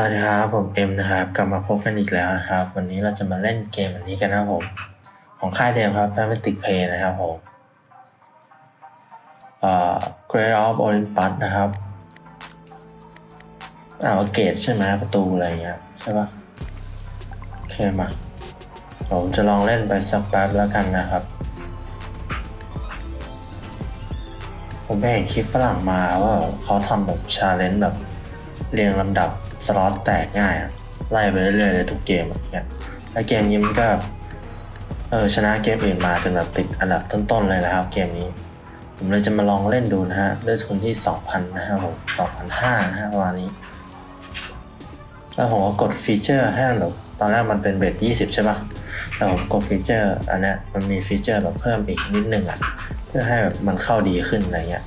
วัสดีครับผมเอ็มนะครับ กลับมาพบกันอีกแล้วนะครับ วันนี้เราจะมาเล่นเกมอันนี้กันนะครับผม ของค่ายเดิมครับ d r a m a t i c Play นะครับผมเอ่อ Great of Olympus นะครับอ่าเกตใช่ไหมประตูอะไรเงี้ยใช่ปะโอเคมาผมจะลองเล่นไปสักแป๊บแล้วกันนะครับ ผมไปเห็นคลิปฝรั่งมาว่าเขาทำแบบชาเลนจ์แบบเรียงลำดับ สล็อตแตกง่ายอะไล่ไปเรื่อยๆเลยทุกเกมแบบเนี้ยแล้วเกมนี้มันก็เออชนะเกมอื่นมาจนแบบติดอันดับต้นๆเลยนะครับ เกมนี้ ผมเลยจะมาลองเล่นดูนะฮะด้วยทุนที่ 2,000 นะครับผม2,500นะฮะประมานี้ แล้วผมก็กดฟีเจอร์ให้มันแบบตอนแรกมันเป็นเบส20 ใช่ปะแต่ผมกดฟีเจอร์ อันเนี้ยมันมีฟีเจอร์แบบเพิ่มอีกนิดนึงอะ เพื่อให้แบบมันเข้าดีขึ้นอะไรเงี้ย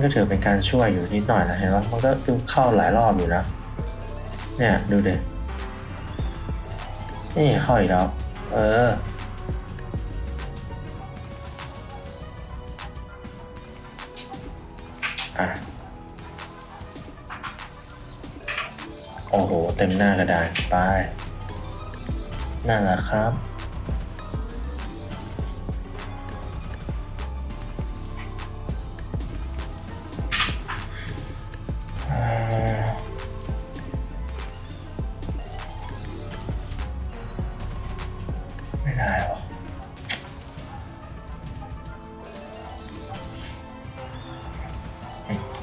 มันก็ถือเป็นการช่วยอยู่นิดหน่อยนะเห็นว่ามันก็ดูเข้าหลายรอบอยู่นะ เนี่ยดูดินี่เข้าอีกแล้ว เออ อะ โอ้โห เต็มหน้ากระดานไปนั่นแหละครับ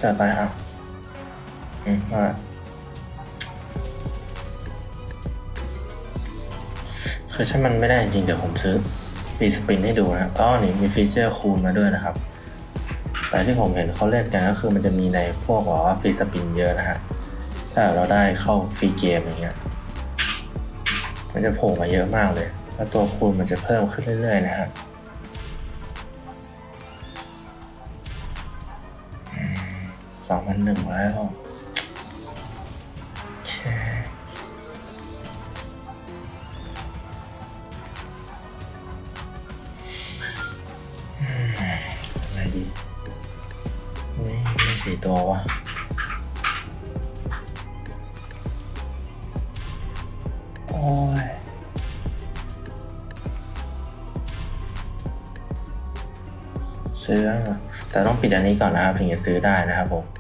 จัดไปครับ อืมว่าคือถ้ามันไม่ได้จริงเดี๋ยวผมซื้อปีสปินให้ดูนะครับอ๋อนี่มีฟีเจอร์คูณมาด้วยนะครับ แต่ที่ผมเห็นเขาเล่นกันก็คือมันจะมีในพวกว่าฟีสปินเยอะนะฮะ ถ้าเราได้เข้าฟรีเกมอย่างเงี้ย มันจะโผล่มาเยอะมากเลย แล้วตัวคูณมันจะเพิ่มขึ้นเรื่อยๆนะฮะ สองพันหนึ่งแล้ว โอเคอืมอะไรดีนี่มีสี่ตัววะโอ้ยซื้ออะแต่ต้องปิดอันนี้ก่อนนะครับถึงจะซื้อได้นะครับผม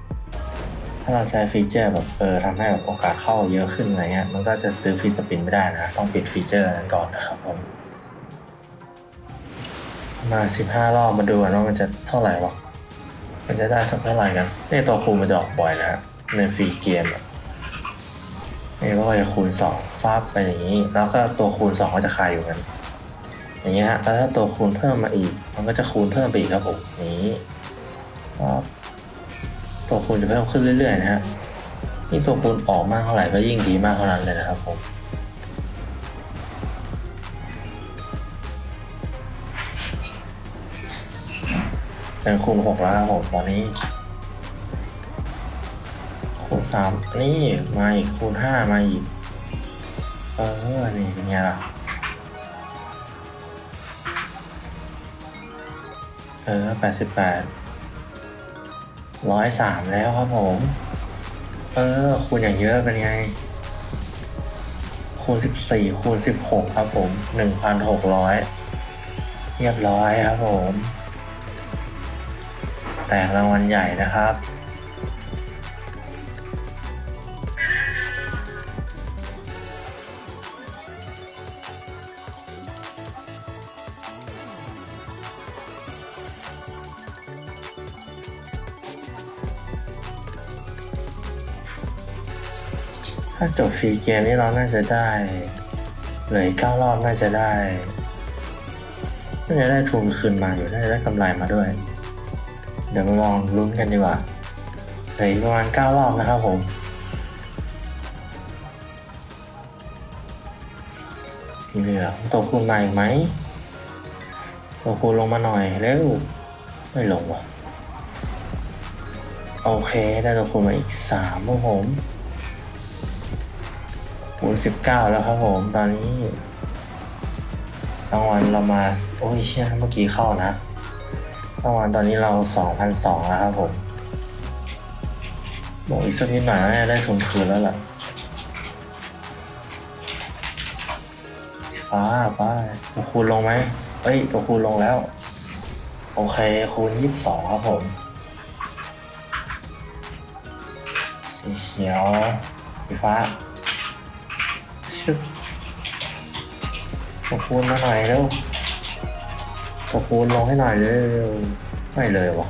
ถ้าเราใช้ฟีเจอร์แบบเออทำให้แบบโอกาสเข้าเยอะขึ้นอะไรเงี้ยมันก็จะซื้อฟรีสปินไม่ได้นะ ต้องปิดฟีเจอร์นั้นก่อนนะครับผมมาสิบห้ารอบมาดูกันว่ามันจะเท่าไหร่วะมันจะได้สักเท่าไหร่กันนี่ตัวคูณมันจะออกบ่อยนะในฟรีเกมนี่ก็จะคูณสองฟาบไปอย่างนี้ แล้วก็ตัวคูณสองก็จะคายอยู่กันอย่างเงี้ยแล้วถ้าตัวคูณเพิ่มมาอีก มันก็จะคูณเพิ่มไปอีกครับผมนี้ปั๊บ ตัวคูณจะเพิ่มขึ้นเรื่อยๆนะฮะยิ่งตัวคูณออกมากเท่าไหร่ก็ยิ่งดีมากเท่านั้นเลยนะครับผมเป็นคูณหกแล้วครับผมตอนนี้ คูณสามนี่มาอีกคูณห้ามาอีก เออ นี่เป็นไงล่ะเออแปดสิบแปด ร้อยสามแล้วครับผม เออ คูณอย่างเยอะเป็นไง คูณสิบสี่คูณสิบหกครับผมหนึ่งพันหกร้อยเรียบร้อยครับผม แตกรางวัลใหญ่นะครับ ถ้าจบฟรีเกมนี้เราน่าจะได้เหลือเก้ารอบน่าจะได้น่าจะได้ทุนคืนมาอยู่น่าจะได้กำไรมาด้วย เดี๋ยวมาลองลุ้นกันดีกว่าเหลือประมาณเก้ารอบนะครับผมเหลือตัวคูณมาอีกไหมตัวคูณลงมาหน่อยเร็วไม่ลงว่ะ โอเค ได้ตัวคูณมาอีกสามครับผม โอ้สิบเก้าแล้วครับผมตอนนี้รางวัลเรามา โอ้ยเชี่ยเมื่อกี้เข้านะรางวัลตอนนี้เราสองพันสองแล้วครับผมบอกอีกสักนิดหน่อยน่าได้ทุนคืนแล้วล่ะป้าป้าตัวคูณลงไหมเอ้ยตัวคูณลงแล้ว โอเค คูณยี่สิบสองครับผมสีเขียวสีฟ้า ตัวคูณมาหน่อยเร็วตัวคูณลงให้หน่อยเร็วไม่เลยวะ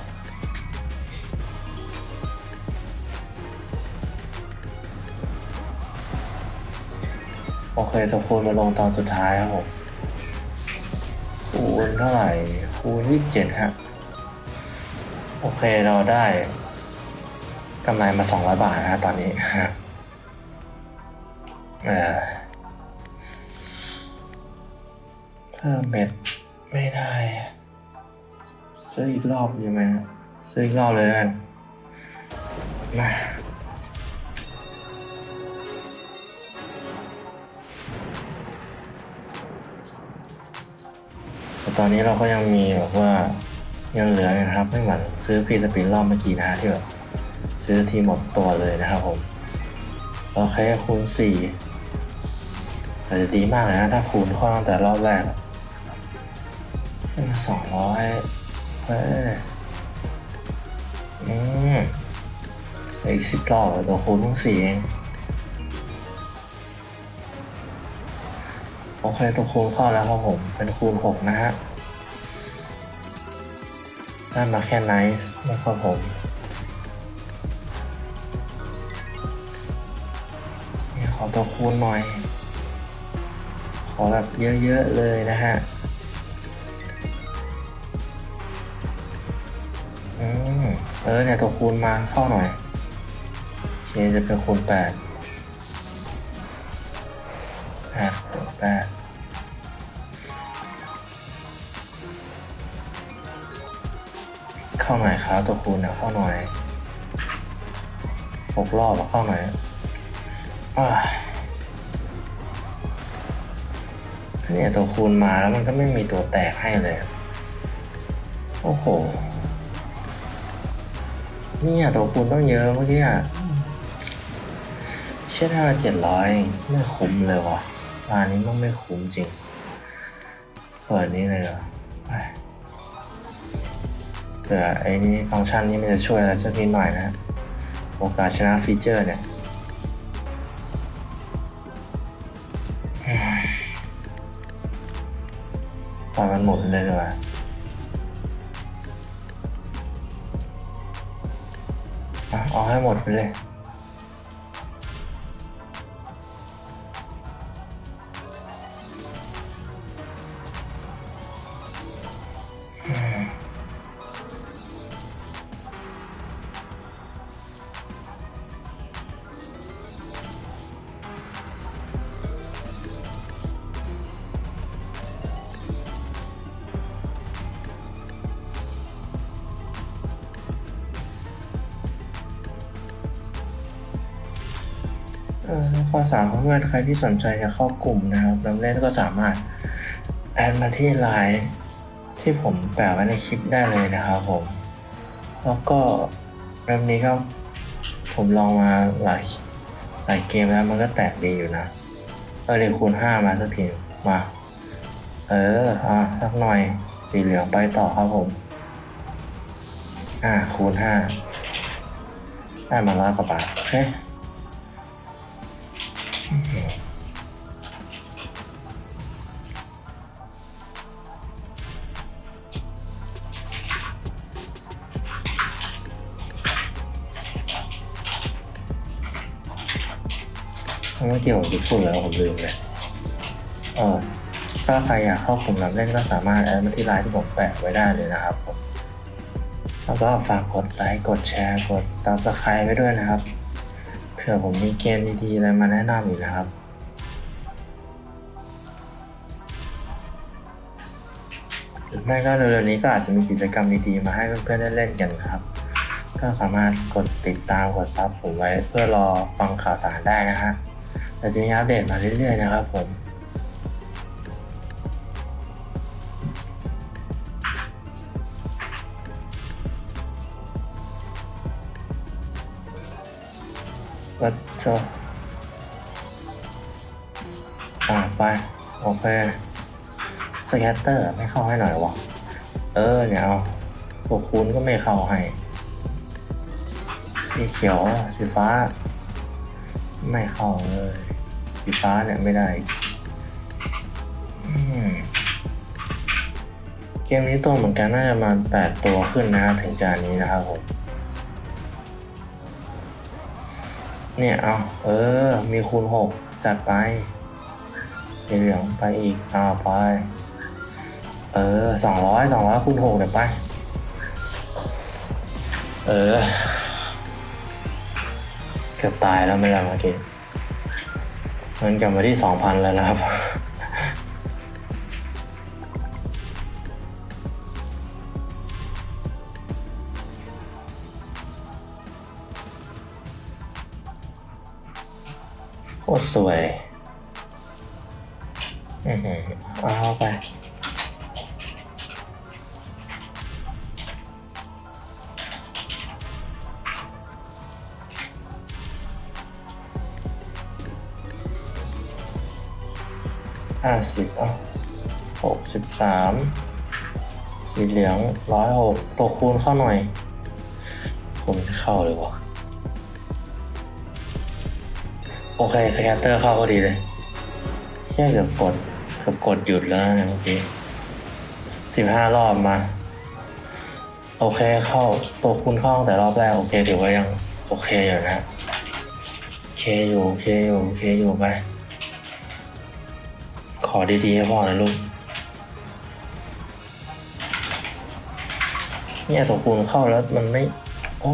โอเคตัวคูณมาลงตอนสุดท้ายครับผมคูณเท่าไหร่คูณยี่สิบเจ็ดครับโอเคเราได้กำไรมาสองร้อยบาทนะฮะตอนนี้เออ เพิ่มเบ็ดไม่ได้ซื้ออีกรอบดีไหมซื้ออีกรอบเลยกันมาแต่ตอนนี้เราก็ยังมีแบบว่ายังเหลือนะครับ ไม่เหมือนซื้อพีสปินรอบเมื่อกี้นะที่แบบซื้อทีหมดตัวเลยนะครับผมโอเคคูณสี่แต่จะดีมากเลยนะถ้าคูณข้อตั้งแต่รอบแรก สองร้อยเฮ้ยอืมออีกสิบรอบอตัวคูณต้องสี่เองโอเคตัวคูณเข้าแล้วครับผม เป็นคูณหกนะฮะได้มาแค่ไนท์นะครับผมขอตัวคูณหน่อย ขอแบบเยอะ ๆ เลยนะฮะ อืมเออเนี่ยตัวคูณมาเข้าหน่อยเคจะเป็นคูณแปดแปดคูณแปดเข้าหน่อยครับตัวคูณเนี่ยเข้าหน่อยหกรอบเข้าหน่อยอ่าเนี่ยตัวคูณมาแล้วมันก็ไม่มีตัวแตกให้เลย โอ้โห เนี่ยตัวคูณต้องเยอะเมื่อกี้อะเชื่อถ้าเจ็ดร้อยไม่คุ้มเลยว่ะร้านนี้มันไม่คุ้มจริง เปิดนี้เลยเหรอไปเผื่อไอ้นี่ฟังก์ชันนี้มันจะช่วยอะไรสักนิดหน่อยนะโอกาสชนะฟีเจอร์เนี่ยปล่อยมันหมดเลยดีกว่า เอาให้หมดไปเลย ข้อสามเพื่อนใครที่สนใจจะเข้ากลุ่มนะครับน้ำเล่นก็สามารถแอดมาที่ไลน์ที่ผมแปะไว้ในคลิปได้เลยนะครับผม แล้วก็เริ่มนี้ก็ผมลองมาหลายหลายเกมแล้วมันก็แตกดีอยู่นะเออเดี๋ยคูณห้ามาสักทีมา เอออะสักหน่อยสีเหลืองไปต่อครับผม อ่าคูณห้าได้มาร้อยกว่าบาทโอเค เมื่อกี้ผมจะพูดแล้วผมลืมเลยเออถ้าใครอยากเข้ากลุ่มรับเล่นก็สามารถแอดมาที่ไลน์ที่ผมแปะไว้ได้เลยนะครับผมแล้วก็ฝากกดไลค์ กดแชร์ กด Subscribe ไว้ด้วยนะครับ ผื่อผมมีเกมดีๆอะไรมาแนะนำอีกนะครับ หรือไม่ก็เร็วๆนี้ก็อาจจะมีกิจกรรมดีๆมาให้เพื่อนๆได้เล่นกันนะครับ ก็สามารถกดติดตามกดซับผมไว้เพื่อรอฟังข่าวสารได้นะฮะแต่จะมีอัปเดตมาเรื่อยๆนะครับผม วัดเจออ่าไป โอเคสแกตเตอร์ไม่เข้าให้หน่อยวะ เออเนี่ยเอาตัวคูณก็ไม่เข้าให้สีเขียวสีฟ้า ไม่เข้าเลยสีฟ้าเนี่ยไม่ได้อืเกมนี้ตัวเหมือนกันน่าจะมาแปดตัวขึ้นนะถึงจานนี้นะครับผม เนี่ยเอาเออ มีคูณหกจัดไปสีเหลืองไปอีกเอาไป เออสองร้อยสองร้อยคูณหกเดี๋ยวไป เออ เกือบตายแล้วไม่ได้มาเก็บเงินกลับมาที่สองพันแล้วนะครับ คตรสวยอือหือเอาไป ห้าสิบอะหกสิบสาม สีเหลืองร้อยหกตัวคูณเข้าหน่อยคูณไม่เข้าเลยวะ โอเคสแกตเตอร์เข้าพอดีเลยแค่เกือบกดเกือบกดหยุดแล้วนะเนี่ยเมื่อกี้สิบห้ารอบมา โอเคเข้าตัวคูณเข้าตั้งแต่รอบแรกโอเคถือว่ายังโอเคอยู่นะโอเคอยู่โอเคอยู่โอเคอยู่ไปขอดีๆให้พ่อนะลูกเนี่ยตัวคูณเข้าแล้วมันไม่ โอ้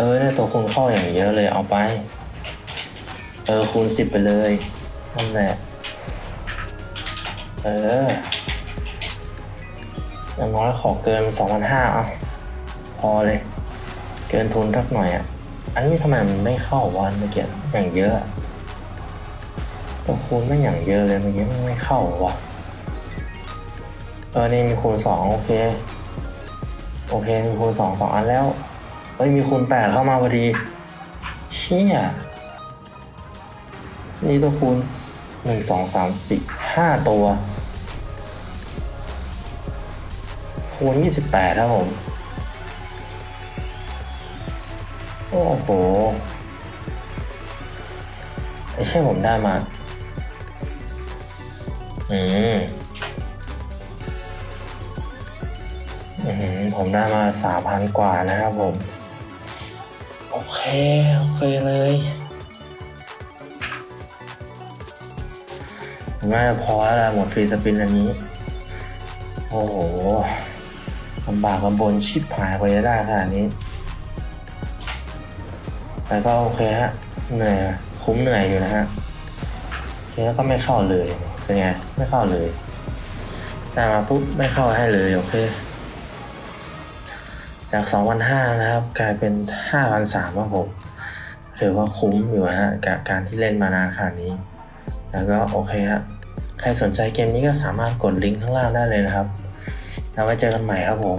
เออเนี่ยตัวคูณเข้าอย่างเยอะเลยเอาไป เออคูณสิบไปเลยนั่นแหละเอออย่างน้อยขอเกินสองพันห้าเอาพอเลย เกินทุนทักหน่อยอะ อันนี้ทำไมมันไม่เข้าวันเมื่อกี้อย่างเยอะอะตัวคูณไม่อย่างเยอะเลยเมื่อกี้มันไม่เข้าวะเออนี่มีคูณสองโอเค โอเคมีคูณสองสองอันแล้ว เฮ้ยมีคูณแปดเข้ามาพอดี เชี่ย นี่ตัวคูณหนึ่งสองสามสี่ห้าตัว คูณยี่สิบแปดครับผม โอ้โหไอ้เช่ผมได้มาอืมอืมผมได้มาสามพันกว่านะครับผม โอเคโอเคเลยน่าจะพอแล้วละหมดฟรีสปินอันนี้ โอ้โหลำบากลำบนชิบหายกว่าจะได้ขนาดนี้ แต่ก็โอเคฮะ เหนื่อย คุ้มเหนื่อยอยู่นะฮะโอเคแล้วก็ไม่เข้าเลย เป็นไง ไม่เข้าเลย แต่มาปุ๊บไม่เข้าให้เลย โอเค จาก 2,500นะครับ กลายเป็น 5,300ครับผมถือว่าคุ้มอยู่ฮะกับการที่เล่นมานานขนาดนี้ แล้วก็โอเคฮะใครสนใจเกมนี้ก็สามารถกดลิงก์ข้างล่างได้เลยนะครับ แล้วไว้เจอกันใหม่ครับผม